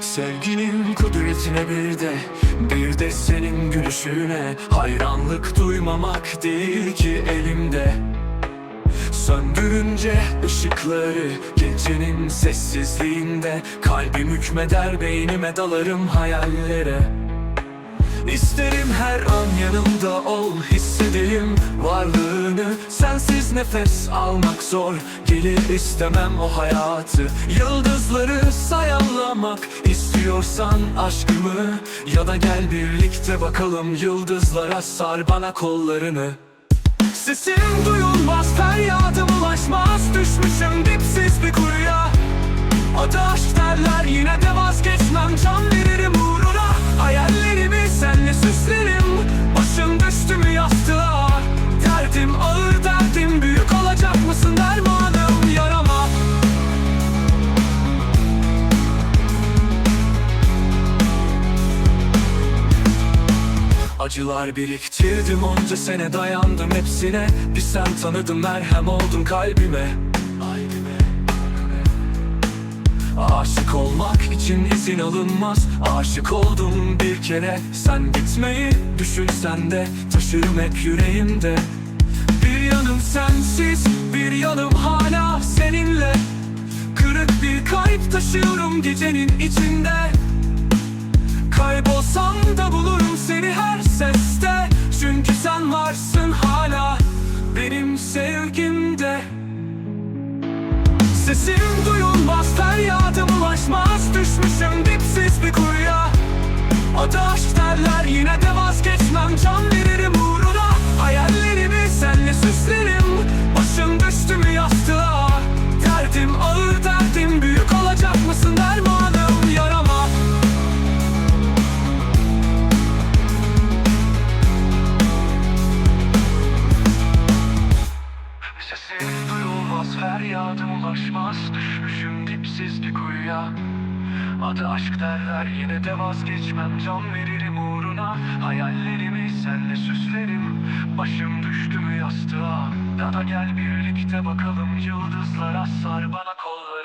Sevginin kudretine bir de Bir de senin gülüşüne. Hayranlık duymamak değil ki elimde. Söndürünce ışıkları Gecenin sessizliğinde. Kalbim hükmeder beynime dalarım hayallere. İsterim her an yanımda ol Hissedeyim varlığını. Sensiz nefes almak zor Gelir istemem o hayatı. Yıldızları sayallamak istiyorsan aşkımı Ya da gel birlikte bakalım Yıldızlara sar bana kollarını. Sesim duyulmaz feryadım ulaşmaz Düşmüşüm dipsiz bir kuyuya Acılar biriktirdim onca sene dayandım hepsine. Bir sen tanıdım merhem oldun Kalbime. Aşık olmak için izin alınmaz. Aşık oldum bir kere. Sen gitmeyi düşünsen de Taşırım hep yüreğimde. Bir yanım sensiz Bir yanım hala seninle. Kırık bir kalp taşıyorum gecenin içinde Sesim duyulmaz feryadım ulaşmaz. Düşmüşüm dipsiz bir kuyuya. Adı aşk derler yine de vazgeçmem. Can veririm uğruna. Hayallerimi senle süslerim. Başım düştü mü yastığa? Derdim ağır derdim büyük olacak mısın dermanım yarama? Sesim duyulmaz feryadım ulaşmaz. Düşmüşüm dipsiz bir kuyuya Adı aşk derler yine de vazgeçmem. Can veririm uğruna Hayallerimi senle süslerim. Başım düştü mü yastığa? Ya da gel birlikte bakalım Yıldızlara sar bana kolları